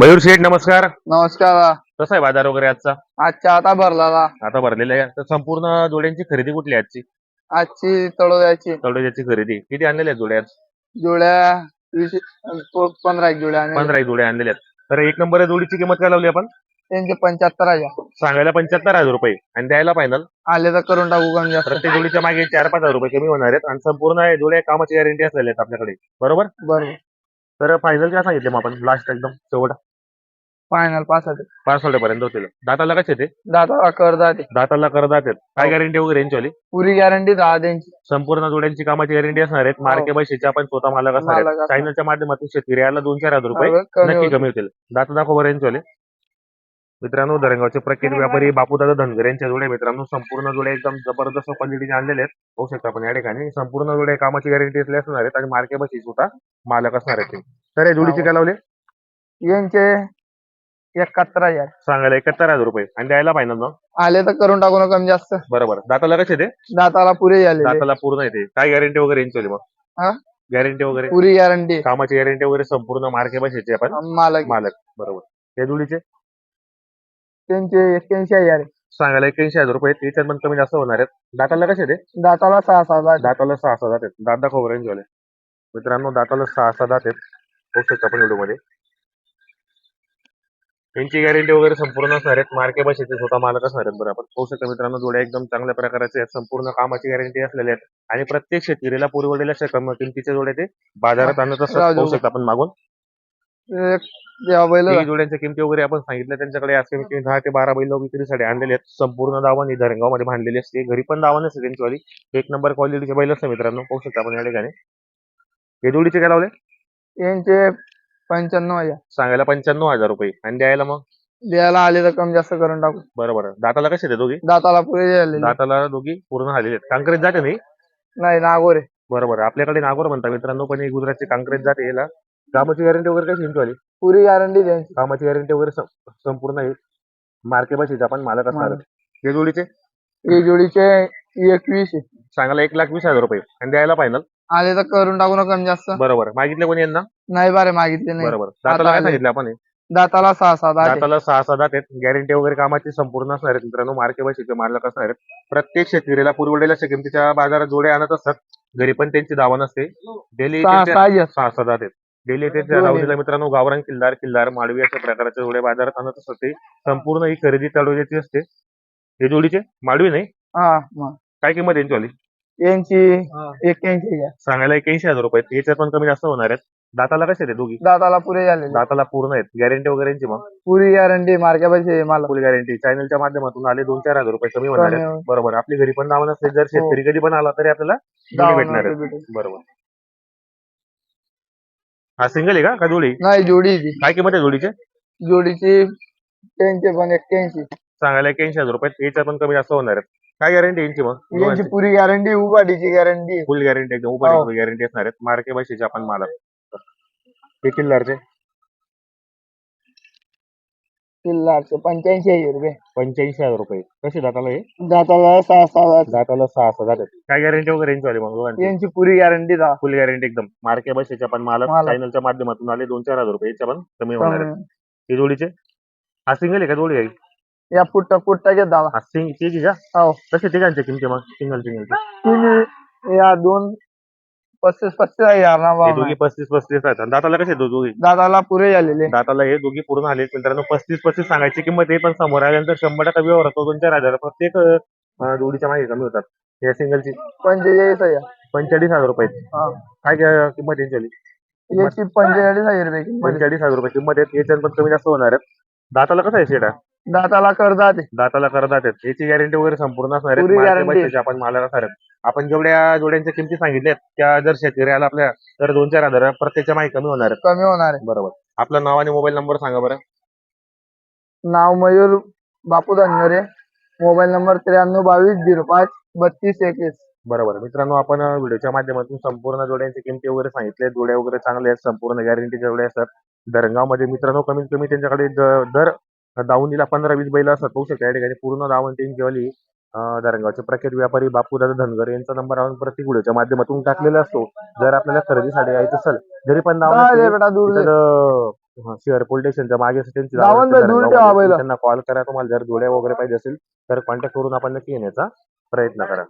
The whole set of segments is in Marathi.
मयूर शेठ नमस्कार. नमस्कार. कसा आहे बाजार वगैरे आजचा? आजच्या आता भरला आता भरलेला आहे. तर संपूर्ण जोड्यांची खरेदी कुठली आहे आजची? आजची तळोद्याची. तळोजाची खरेदी. किती आणलेल्या आहेत जोड्या? आज? वीस पंधरा एक जुड्या आणि पंधरा एक जोड्या आणलेल्या आहेत. तर एक नंबर जोडीची किंमत काय लावली आपण? त्यांचे पंच्याहत्तर हजार. सांगायला पंच्याहत्तर हजार रुपये. आणि द्यायला फायनल आले तर करून टाकू कमी जास्त. प्रत्येक जोडीच्या मागे चार पाच हजार रुपये कमी होणार आहेत. आणि संपूर्ण जोड्या कामाची गॅरंटी असलेल्या आहेत आपल्याकडे. बरोबर? बरोबर. तर फायनल काय सांगितले मग आपण? लास्ट एकदम शेवट. फायनल पाच पाच पर्यंत होतील. दाताला कसे ते? दाता कर जाते दाताला करदात आहेत काय गॅरंटी वगैरे यांची वाली? पुरी गॅरंटी दहा त्यांची. संपूर्ण जोड्यांची कामाची गॅरंटी असणार आहेत. मार्के पैशाचे आपण स्वतः मालक असणार मालक आहेत असणार. चॅनलच्या माध्यमातून शेतकरी याला दोन चार हजार रुपये कमी नक्की. कमी होतील. दात दाखव बरं यांचे मित्रांनो धरणगावचे प्रख्यात व्यापारी बापूदादा धनगर यांच्या जोड्या मित्रांनो संपूर्ण जोड्या एकदम जबरदस्त क्वालिटीचे आणलेले आहेत. होऊ शकता आपण या ठिकाणी. संपूर्ण जोड्या कामाची गॅरंटी असणार आहेत आणि मार्के बशी सुद्धा मालक असणार आहेत ते. तर या जोडीचे काय लावले? यांचे एकाहत्तर हजार. सांगायला एकाहत्तर हजार रुपये. आणि द्यायला पाहिजे ना? आले तर करून टाकू ना कमी जास्त. बरोबर. दाताला कसे ते? दाताला पुरे झाले दाताला पूर्ण येते काय गॅरंटी वगैरे यांची वाली हा? मग गॅरंटी वगैरे? पुरी गॅरंटी कामाची गॅरंटी वगैरे संपूर्ण मार्के बशीचे आपण मालक. मालक. बरोबर. या जोडीचे त्यांचे एक्क्याऐंशी हजार आहे. सांगायला एक्याऐंशी हजार रुपये त्याच्यात पण कमी जास्त होणार आहेत. दाताला कसे ते? दाताला सहा सहा दात. दाताला सहा सहा आहेत. दात दाखव वाले मित्रांनो दाताला सहा सहा आहेत. बघू शकता आपण व्हिडिओमध्ये. यांची गॅरंटी वगैरे संपूर्ण असणार आहेत. मार्के बसेचे स्वतः मालक असणार आहेत बरं आपण. पाहू शकता मित्रांनो जोड्या एकदम चांगल्या प्रकारचे आहेत. संपूर्ण कामाची गॅरंटी असलेल्या आहेत. आणि प्रत्येक शेतकरीला पुरवलेल्या अशा कम किमतीच्या जोड्या ते बाजारात आणत असतात. राजू. पाहू शकता आपण मागून. जोड्यांच्या किमती वगैरे आपण सांगितलं त्यांच्याकडे आज कमी दहा ते बारा बैल विक्रीसाठी आणलेले आहेत. संपूर्ण दावण ही धरणगावमध्ये बांधलेली असते. घरी पण दावा नसते त्यांची वाली. एक नंबर क्वालिटीचे बैल असते मित्रांनो. पाहू शकता आपण या ठिकाणी. हे जोडीचे काय लावले? यांचे पंच्याण्णव हजार. सांगायला पंच्याण्णव हजार रुपये. आणि द्यायला मग? द्यायला आले तर कमी जास्त करून टाकू. बरोबर दाताला कसे ते दोघी? दाताला पुरे झालेले. दाताला दोघी पूर्ण झालेले आहेत. कांक्रेत जाते नाही? नाही नागोरे. बरोबर आपल्याकडे नागोर म्हणता मित्रांनो पण ही गुजरातची कांक्रेत जाते याला. कामाची गॅरंटी वगैरे कशी यांची वाली? पुरी गॅरंटी त्यांची. कामाची गॅरंटी वगैरे सं- संपूर्ण आहे. मार्के बशीचे आपण मालक असणार मालक. हे जोडीचे? हे जोडीचे एकवीस आहे. सांगायला एक लाख वीस हजार रुपये. आणि द्यायला फायनल आले तर करून टाकू ना कमी जास्त. बरोबर. मागितले कोणी यांना? नाही बारे मागितले नाही. बरोबर. दाताला काय आले. सांगितलं आपण हे? दाताला सहा सहा दात आहे. दाताला सहा सहा दात आहेत. गॅरंटी वगैरे कामाची संपूर्ण असणार आहेत मित्रांनो. मार्के बशीचे मालक असणार आहेत. प्रत्येक शेतकरीला पुरवलेल्या किमतीच्या बाजारात जोडे आणत असतात. घरी पण त्यांची दावा नसते डेली सहा सहा आहेत. सहा सहा दात आहेत. डेली ते. दावणीला मित्रांनो गावरान किल्लार किल्लार माडवी अशा प्रकारचे जोडे बाजारात आणत असतात. ते संपूर्ण ही खरेदी तळवण्याची असते. हे जोडीचे? माडवी नाही? हा मग. काय किंमत यांची वाली? यांची एक्क्याऐंशी हजार सांगायला एक्याऐंशी हजार रुपये. याच्यात पण कमी जास्त होणार आहेत. दाताला कसे आहेत हे दोघी? दाताला पुरे झालेले. दाताला पूर्ण आहेत. गॅरंटी वगैरे यांची मग? पुरी गॅरंटी मार्क्या पैसे मला. फुल गॅरंटी चॅनलच्या माध्यमातून आले दोन चार हजार रुपये कमी होणार कमी आहेत. बरोबर. आपली घरी पण नाव नसते जर शेतकरी कधी पण आला तरी आपल्याला दावा भेटणार आहेत. बरोबर. हा सिंगल आहे का? का जोडी? नाही जोडी आहे ती. काय किंमत आहे जोडीचे? जोडीची त्यांचे पण एक्क्याऐंशी. सांगायला एक्याऐंशी हजार रुपये याच्यात पण कमी जास्त होणार आहेत. काय गॅरंटी यांची मग? यांची पुरी गॅरंटी उपाटीची गॅरंटी फुल गॅरंटी एकदम हो. उपर गॅरंटी असणार आहेत. मार्के बशीचे आपण मालक. हे किल्लारचे किल्लारचे पंच्याऐंशी हजार रुपये. पंच्याऐंशी हजार रुपये. कसे दाताला हे? दाताला सहा सहा दात. दाताला सहा सहा जातात काय गॅरंटी वगैरे यांची वाली मग यांची पुरी गॅरंटी दहा. फुल गॅरंटी एकदम. मार्के बसेचे आपण मालक. चॅनलच्या माध्यमातून आले दोन चार हजार रुपये. याच्या पण कमी होणार कमी. ही जोडीचे? हा सिंगल आहे का जोडी आहे? या पुट्टा पुट्टा घेत दावा. हा सिंग तिघी का? हो. कसे तिघांचे किमती मग सिंगल सिंगल तिन्ही या दोन पस्तीस पस्तीस हजार ना हे भाव दोघी पस्तीस पस्तीस आहेत. आणि दाताला कसे दो- दोघी? दादाला पुरे झालेले. दाताला हे दोघी पूर्ण आले मित्रांनो पस्तीस पस्तीस सांगायची किंमत आहे पण समोर आल्यानंतर शंभर टक्का व्यवहार होतो दोन चार हजार प्रत्येक अं, जोडीच्या मागे कमी होतात. या सिंगलची पंचेचाळीस हजार पंचेचाळीस हजार रुपये. हा. काय काय किंमत यांची आली? याची पंचेचाळीस हजार रुपये किंमत आहे. पंचेचाळीस हजार रुपये किंमत आहेत याच्यात पण कमी जास्त होणार आहेत. दाताला कसं आहे शेटा दाताला करदात आहे. दाताला करदात आहेत याची गॅरंटी वगैरे संपूर्ण असणार पुरी guarantee. आपण मालक असणार आहेत आपण जेवढ्या जोड्यांच्या किमती सांगितल्या आहेत, त्या जर शेतकरी आला आपल्या तर दोन चार हजार प्रत्येकच्या मागे कमी होणार आहेत कमी होणार आहे. बरोबर. आपलं नाव आणि मोबाईल नंबर सांगा बरं. नाव मयूर बापू धनगरे. मोबाईल नंबर त्र्याण्णव बावीस झिरो पाच बत्तीस एकवीस. बरोबर. मित्रांनो आपण व्हिडिओच्या माध्यमातून संपूर्ण जोड्यांची किमती वगैरे सांगितल्या जोड्या वगैरे चांगल्या आहेत. संपूर्ण गॅरंटी जोड्या असतात धरणगावमध्ये मित्रांनो कमीत कमी त्यांच्याकडे दर दावणीला पंधरा वीस बैल असतात. पाहू शकता या ठिकाणी पूर्ण दावण त्यांची वाली धरणगावचे प्रख्यात व्यापारी बापूदादा धनगर यांचा नंबर आपण प्रत्येक व्हिडिओच्या माध्यमातून टाकलेला असतो. जर आपल्याला खरेदीसाठी यायचं असेल जरी पण दावण अं, शहर पोलीस स्टेशनच्या मागे त्यांची. त्यांना कॉल करा तुम्हाला जर जोड्या वगैरे पाहिजे असेल तर कॉन्टॅक्ट करून आपण नक्की येण्याचा प्रयत्न करा.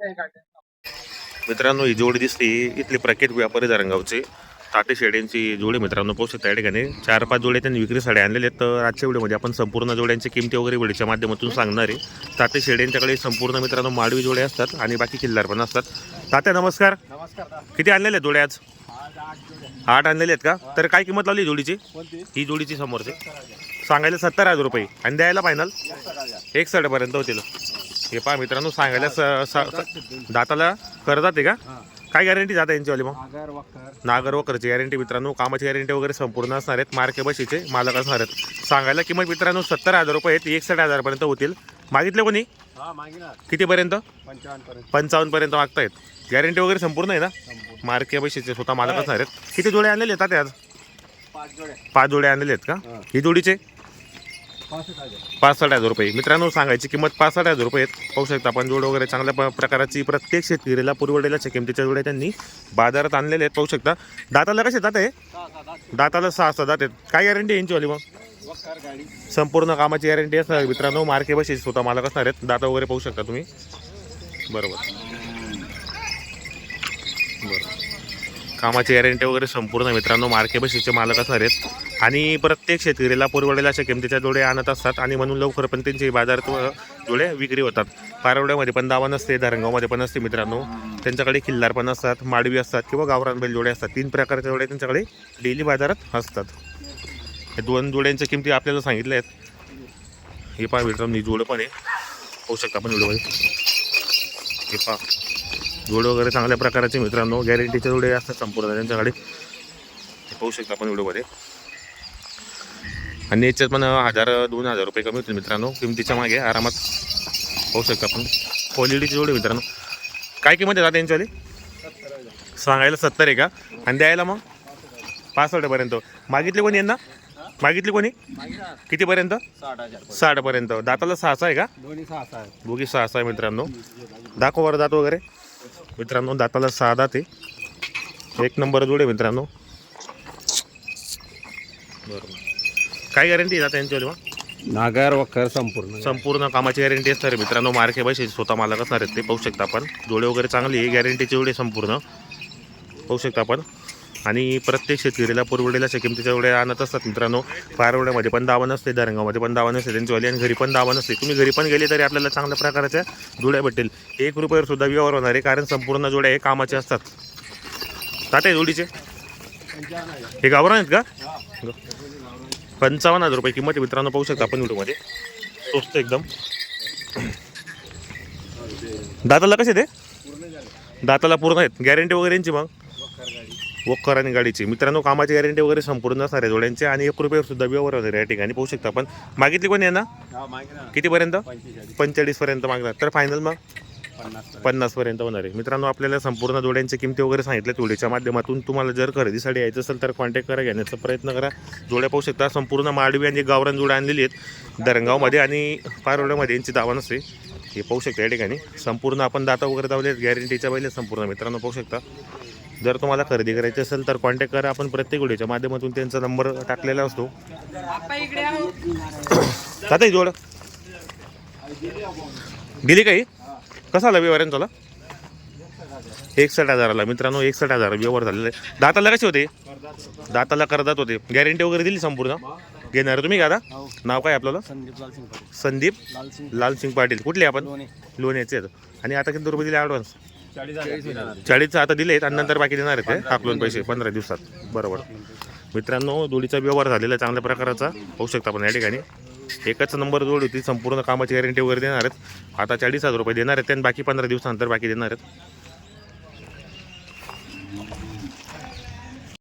मित्रांनो ही जोडी दिसली इथले प्रख्यात व्यापारी धरणगावचे ताते शेड्यांची जोडी मित्रांनो पाहू शकता या ठिकाणी. चार पाच जोड्या त्यांनी विक्रीसाठी आणलेले आहेत. तर आजच्या व्हिडिओमध्ये आपण संपूर्ण जोड्यांची किमती वगैरे व्हिडिओच्या माध्यमातून सांगणार आहे. ताते शेड्यांच्याकडे संपूर्ण मित्रांनो माडवी जोड्या असतात आणि बाकी किल्लार पण असतात. तात्या नमस्कार. किती आणलेले आहेत जोड्या आज? आठ आणलेले आहेत का? तर काय किंमत लावली जोडीची? ही जोडीची समोरची. सांगायला सत्तर हजार रुपये. आणि द्यायला फायनल एकसठ पर्यंत होतील. हे पहा मित्रांनो सांगायला स- दाताला करतात आहे का? काय गॅरंटी जाता यांचीवाली मग नागर वकरची गॅरंटी मित्रांनो कामाची गॅरंटी वगैरे संपूर्ण असणार आहेत. मार्के बशीचे मालक असणार आहेत. सांगायला किंमत मित्रांनो सत्तर हजार रुपये आहेत. एकसठ हजारपर्यंत होतील. मागितले कोणी? कितीपर्यंत? पंचावन्न पर्यंत मागतायत. गॅरंटी वगैरे संपूर्ण आहे ना? मार्के बशीचे स्वतः मालक असणार आहेत. किती जोडे आणलेले आहेत तात्या आज? पाच जोडे. आणलेले आहेत का? ही जोडीचे? पासष्ट हजार रुपये. मित्रांनो सांगायची किंमत पासष्ट हजार रुपये आहेत. पाहू शकता आपण जोड वगैरे चांगल्या प- प्रकाराची प्रत्येक शेतकरीला पुरवडेल्या किमतीच्या जोड्या त्यांनी बाजारात आणलेले आहेत. पाहू शकता. दाताला कसे दात आहे दाताला सहा सहा दात आहेत. काय गॅरंटी यांची वाली मग? संपूर्ण कामाची गॅरंटी असणार मित्रांनो. मार्के बशी स्वतः मालक असणार आहेत. दाता वगैरे पाहू शकता तुम्ही. बरोबर. बरोबर. कामाची गॅरंटी वगैरे संपूर्ण मित्रांनो मार्के बशीचे मालक असणार आहेत. आणि प्रत्येक शेतकरीला परवडेल अशा किमतीच्या जोडे आणत असतात आणि म्हणून लवकर पण त्यांची बाजारात जोडे विक्री होतात. पारवड्यामध्ये पण दावा नसते धारणगावमध्ये पण असते मित्रांनो. त्यांच्याकडे खिल्लार पण असतात माडवी असतात किंवा गावरान बैल जोडे असतात. तीन प्रकारच्या जोड्या त्यांच्याकडे डेली बाजारात असतात. हे दोन जोड्यांच्या किमती आपल्याला सांगितल्या आहेत. हे पहा मित्रांनो जोडं पण आहे. पाहू शकता पण व्हिडिओमध्ये. हे पहा. जोडे वगैरे चांगल्या प्रकारचे मित्रांनो गॅरंटीचे जोडे असतात संपूर्ण त्यांच्याकडे. हे पाहू शकता आपण व्हिडिओमध्ये. आणि याच्यात पण हजार दोन हजार रुपये कमी होतील मित्रांनो. किमतीच्या मागे आरामात होऊ शकतो आपण. क्वालिटीची जोडी मित्रांनो. काय किंमत आहे दादा यांच्यावाली सांगायला सत्तर आहे का? आणि द्यायला मग? पासष्टपर्यंत मागितले कोणी यांना? मागितली कोणी? कितीपर्यंत? साठपर्यंत दाताला सहा आहे का? दोघी सहा आहे मित्रांनो. दाखव दात वगैरे. मित्रांनो दाताला सहा दात आहे. एक नंबर जोडे मित्रांनो. बरोबर काय गॅरंटी दाता यांच्यावाली मग? नागर वखर संपूर्ण. संपूर्ण कामाची गॅरंटी असणार आहे. मित्रांनो मार्के पैसे स्वतः मालक असणार आहेत ते. पाहू शकता आपण. जोडे वगैरे चांगली आहे गॅरंटीचे जोडे संपूर्ण. पाहू शकता आपण. आणि प्रत्येक शेतकरीला पुरवडेल्या अशा किमतीच्या जोड्या आणत असतात मित्रांनो. पारवड्यामध्ये पण दावा नसते दरंगामध्ये पण दावा नसते त्यांचीवाली आणि घरी पण दावा नसते. तुम्ही घरी पण गेले तरी आपल्याला चांगल्या प्रकारच्या जोड्या भेटेल एक रुपयावर सुद्धा व्यवहार होणार आहे कारण संपूर्ण जोड्या हे कामाचे असतात. तात्या जोडीचे? हे गावरान आहेत का? पंचावन्न हजार रुपये किंमत मित्रांनो पाहू शकता आपण व्हिडिओमध्ये. स्वस्त एकदम. दाताला कसे ते? दाताला पूर्ण आहेत. गॅरंटी वगैरे यांची मग? वक्कर आणि गाडीची. मित्रांनो कामाची गॅरंटी वगैरे संपूर्ण असणार आहे. जोड्यांचे आणि एक रुपयावर सुद्धा व्यवहार होणार आहे या ठिकाणी. पाहू शकता आपण. मागितली कोणी यांना? कितीपर्यंत? पंचेचाळीस. पर्यंत मागणार. तर फायनल मग? पन्नास पर्यंत. होणार आहे. मित्रांनो आपल्याला संपूर्ण जोड्यांची किमती वगैरे सांगितल्या जोडीच्या माध्यमातून तुम्हाला जर खरेदीसाठी यायचं असेल तर कॉन्टॅक्ट करा घेण्याचा प्रयत्न करा. जोड्या पाहू शकता संपूर्ण माडवी आणि गावरान जोड्या आणलेली आहेत. दरंगावमध्ये आणि पारोड्यामध्ये यांची दावा नसते हे पाहू शकता या ठिकाणी. संपूर्ण आपण दाता वगैरे दावले गॅरंटीच्या पहिले संपूर्ण. मित्रांनो पाहू शकता. जर तुम्हाला खरेदी करायची असेल तर कॉन्टॅक्ट करा. आपण प्रत्येक व्हिडिओच्या माध्यमातून त्यांचा नंबर टाकलेला असतो. जोड. दिली काही कसा आला व्यवहार तुला एकसठ हजाराला. मित्रांनो एकसठ हजार व्यवहार झालेला. आहे दाताला कसे होते? दाताला करदात होते. गॅरंटी वगैरे दिली संपूर्ण? घेणार तुम्ही का आता? नाव काय आपल्याला? संदीप लालसिंग पाटील. कुठले आपण? लोणे. लोण्याचे आहेत. आणि आता किती रुपये दिले ॲडव्हान्स चाळीस आता दिलेत आणि नंतर बाकी देणार आहेत ते? टाकलून पैसे पंधरा दिवसात. बरोबर. मित्रांनो जोडीचा व्यवहार झालेला आहे चांगल्या प्रकारचा. होऊ शकता आपण या ठिकाणी. एकच नंबर जोड होती. संपूर्ण कामाची गॅरंटी वगैरे देणार आहेत. आता चाळीस हजार रुपये देणार आहेत. आणि बाकी पंधरा दिवसानंतर बाकी देणार आहेत.